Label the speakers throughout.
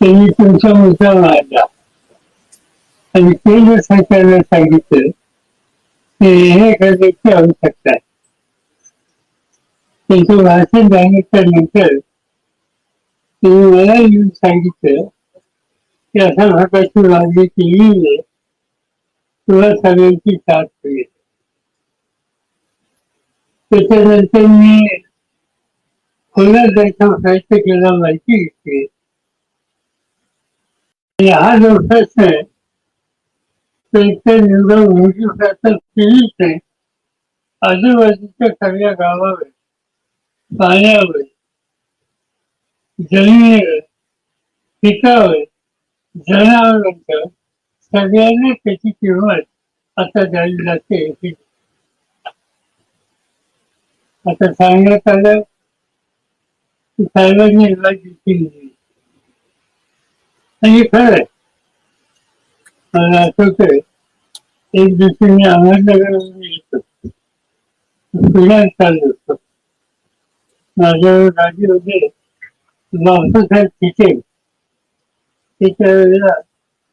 Speaker 1: त्यांनी तुमचा मुद्दा मांडला आणि केंद्र सरकारला सांगितलं की हे करण्याची आवश्यकता आहे त्यांचं भाषण सांगितल्यानंतर त्यांनी मला येऊन सांगितलं की अशा प्रकारची मागणी केली आहे. तुला सगळ्यांची साथ होईल त्याच्यानंतर मी पुन्हा जायचा प्रयत्न केला माहिती घेतली. हा आहे निवडा केलीच आजूबाजूच्या सगळ्या गावावर पाण्यावर जमिनीवर पिकावर जनावरांचं सगळ्यांना त्याची किंमत आता द्यावी लागते आता सांगण्यात आलं की साहेबांनी केली आणि खरं आहे. मला आठवतंय एक दिवशी मी अहमदनगरवरून येतो पुण्यात चाललो होतो माझ्यावर गाडी वगैरे बापूसाहेब तिथे त्याच्या वेळेला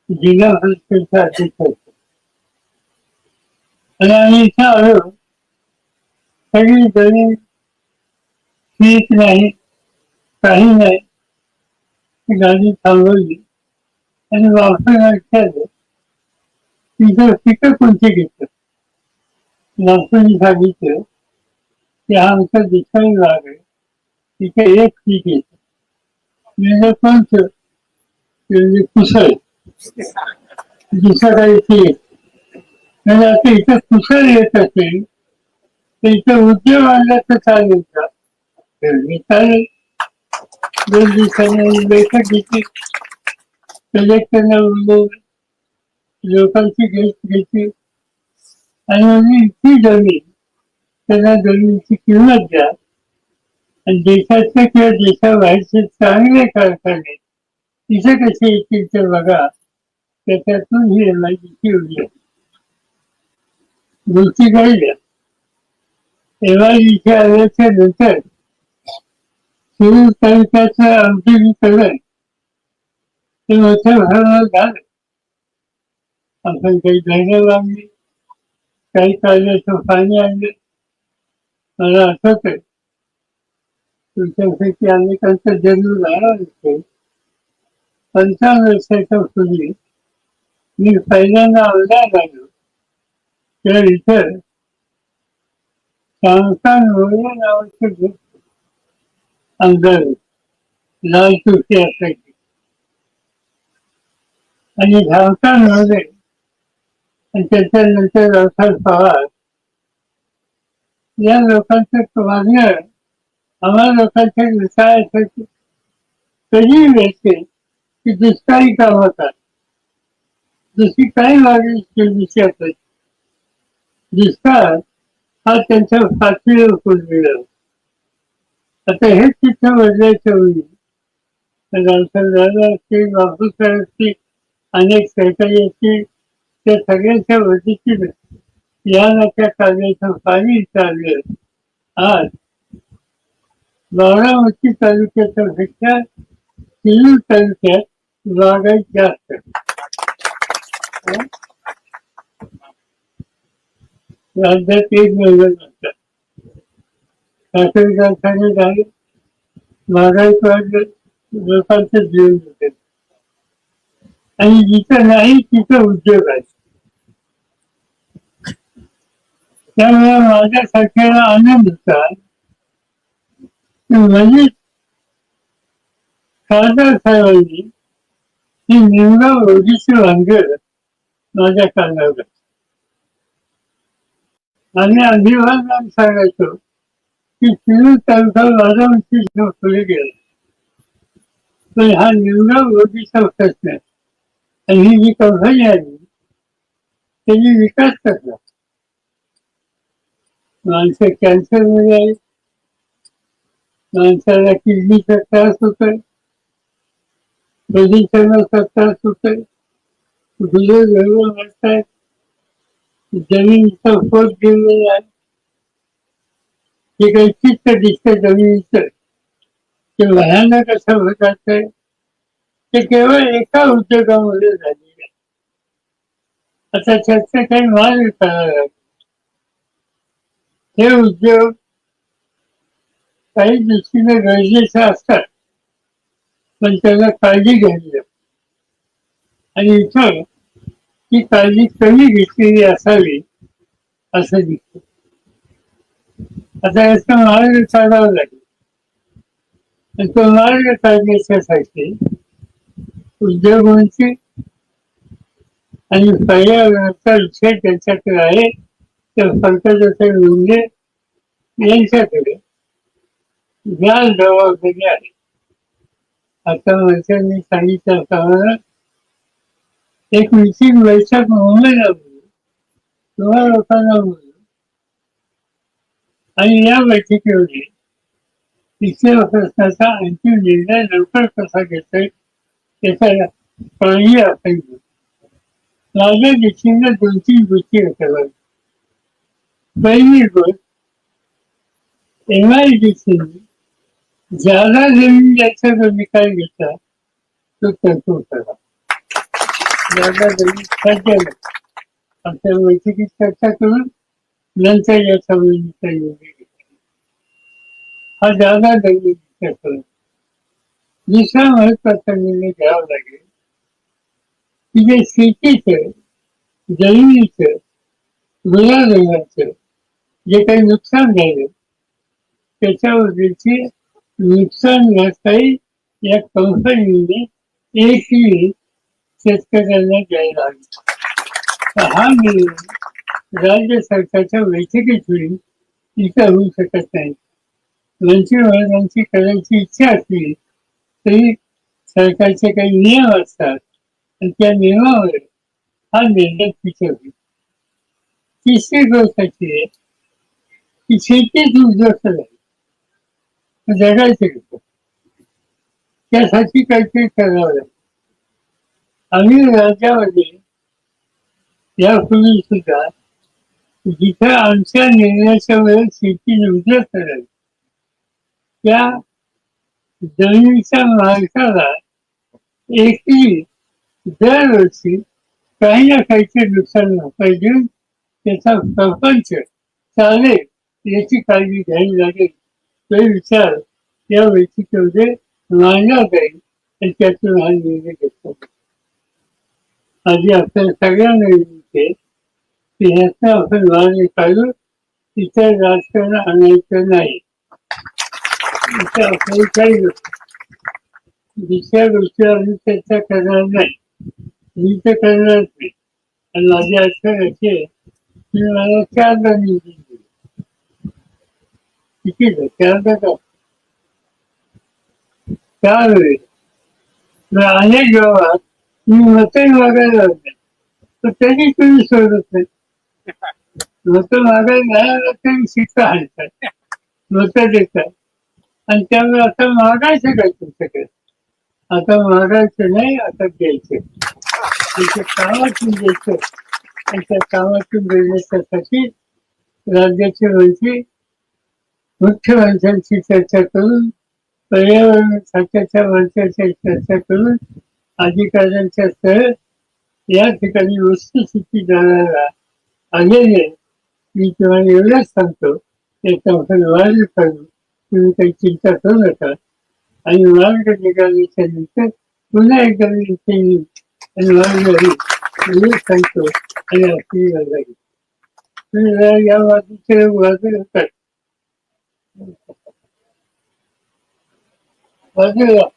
Speaker 1: जिल्हा परिषदेचा अध्यक्ष होतो आणि आम्ही इथं आलो सगळी जमीन शीत नाही काही नाही ती गाडी थांबवली आणि वापरायला तिथं पिकं कोणती घेतात वापराने सांगितलं की हा आमचा दिसायला भाग आहे तिथे एक पीक येत म्हणजे कोणतं? म्हणजे कुसळ. दुसरं काही ते म्हणजे आता इथं कुसळ येत असेल तर इथं उद्योग आणला तर चालेल का? चालेल. दोन दिवसांनी बैठक घेतली. कलेक्टरला बोलवलं. लोकांची गेस्ट घेतली आणि म्हणजे इतकी जमीन त्यांना जमिनीची किंमत द्या. आणि देशातले किंवा देशाबाहेरचे चांगले कारखाने तिथे कसे येतील ते बघा. त्याच्यातून ही एम आय एमआयडीची उडी गोष्टी कळल्या एमआयडीच्या आल्याच्यानंतर सुरू तालुक्याचं औद्योगिकरण ते झालं काही धरणं बांधली काही काढल्याचं पाणी आणलं मला आठवत आहे तुमच्यापैकी अनेकांचा जन्म झाला पंचावन्न वर्षाच्या पूर्वी मी पहिल्यांदा आमदार झालो तर इथं सांगतान मोरे लाल असायची आणि धावतान मोरे आणि त्याच्यानंतर रावसाहेब पवार. या लोकांचं मागणं आम्हाला लोकांच्या काय कधी मिळते की दुष्काळी काम होतात? दुसरी काही मागणी केलीची दुष्काळ हा त्यांच्या पातळीवर पुरलेला आता हे चित्र बदलायचं होईल दादा असतील बापूसाहेब असतील अनेक सहकारी ते सगळ्यांच्या वतीची या नक्या पाणी चालले आज बारामती तालुक्याच्या पेक्षा सेलू तालुक्यात बागायत जास्त राज्यात एक नंबर नसतात साखर कारखाने झाले बागायत लोकांचं जीवन होते आणि जिथं नाही तिथं उद्योग आहे त्यामुळे माझ्यासारख्याला आनंद होता की म्हणजे खासदार साहेबांनी ही निवडा ओढीची भानगड माझ्या कानावर आणि अभिवादन सांगायचो की सिंधू तालुका बारामती पुढे गेला पण हा निवडा ओळखीचा प्रश्न आहे आणि ही जी कंपनी आली त्याची विकास करतात. माणसं कॅन्सरमध्ये आहे. माणसाला किडनीचा त्रास होतोय. प्रदूषणाचा त्रास होतोय. गुजर गळून वाटतायत जमिनीचा पोट गेलेला आहे. जे काही चित्त दिसतं जमिनीचं. ते भयानक असं होत आहे ते केवळ एका उद्योगामुळे झालेली आहे आता त्याचा काही माल करावा हे उद्योग काही दृष्टीने गरजेचे असतात पण त्याला काळजी घ्यावी आणि इथं ती काळजी कमी घेतलेली असावी असं दिसत. आता याचा मार्ग काढावा लागेल. आणि तो मार्ग काढण्याच्यासाठी उद्योगांची आणि पर्यावरणाचा विषय त्यांच्याकडे आहे. तर पंकजाचे मुंडे यांच्याकडे ज्या जबाबदारी आहे. आता माणसांनी सांगितल्याप्रमाणे एक मिटिंग बैठक मुंबईला बोलू किंवा लोकांना बोलू आणि या बैठकीमध्ये तिसऱ्या प्रश्नाचा अंतिम निर्णय लवकर कसा घेता येईल त्याचा काळजी आपण घेऊ माझ्या दृष्टीने दोन तीन गोष्टी कराव्या पहिली गोष्ट एम आय डी सीने ज्यादा जमीन ज्याचा जो निकाल घेतला तो तरतूद करा ज्यादा जमीन सध्या आमच्या बैठकीत चर्चा करून नंतर याचा निकाल योग्य घेतला हा ज्यादा जमीन करून दुसरा महत्त्वाचा निर्णय घ्यावा लागेल की जे शेतीचं जमिनीचं गुलाबाचं जे काही नुकसान झालं त्याच्यावरची नुकसान भरपाई या कंपनीने एकही शेतकऱ्यांना द्यायला हवी. तर हा निर्णय राज्य सरकारच्या बैठकीत होईल इथं होऊ शकत नाही. मंत्रिमंडळांची करायची इच्छा असली तरी सरकारचे काही नियम असतात आणि त्या नियमावर हा निर्णय तिथे तिसरी गोष्ट अशी आहे की शेतीच उद्ध्वस्त झाली. जगायचे जगायचं त्यासाठी काहीतरी करावं लागेल. आम्ही राज्यामध्ये यापूर्वी सुद्धा जिथे आमच्या निर्णयाच्या वेळेस शेती उद्ध्वस्त झाली त्या जमिनीच्या मालकाला एकही दरवर्षी काही ना काहीचे नुकसान पाहिजे देऊन त्याचा प्रपंच चालेल याची काळजी घ्यावी लागेल. तो विचार या बैठकीमध्ये मांडला जाईल आणि त्यातून हा निर्णय घेतो आधी आपल्या सगळ्यांना विनंती की ह्याचा आपण मार्ग काढू इतर राजकारण आणायचं नाही. इथं आपल्याला काही नसतं दुसऱ्या गोष्टीवर आम्ही करणार नाही मी तर करणार नाही आणि माझी अडचण अशी आहे की मला चारदा निवडून दिली किती आहे? चारदा का त्यावेळी अनेक गावात मी मते मागायला लागले तर त्यांनी तुम्ही सोडत नाही मतं मागायला नाही आलं तरी शिक्का हाणतात मतं देतात आणि त्यामुळे आता मागायचं काय तुमच्याकडे आता मागायचं नाही आता द्यायचं त्यांच्या कामातून द्यायचं आणि त्या कामातून देण्याच्यासाठी राज्याचे मंत्री मुख्यमंत्र्यांशी चर्चा करून पर्यावरण खात्याच्या मंत्र्यांशी चर्चा करून अधिकाऱ्यांच्या सह या ठिकाणी वस्तुस्थिती जाणारा आलेले मी तुम्हाला एवढंच सांगतो. त्याचा आपण वाढ करू तुम्ही काही चिंता करू नका आणि मार्ग निघाल्याच्या नंतर पुन्हा एकदा मी इथे येईन आणि मार्ग मी सांगतो आणि आपली जाईल तुम्ही जरा या बाजूचे बाजू होतात बाजूला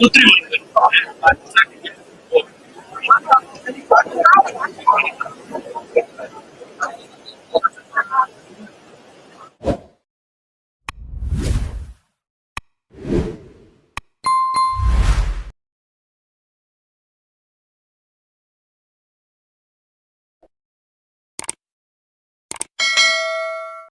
Speaker 2: Nutrimo. off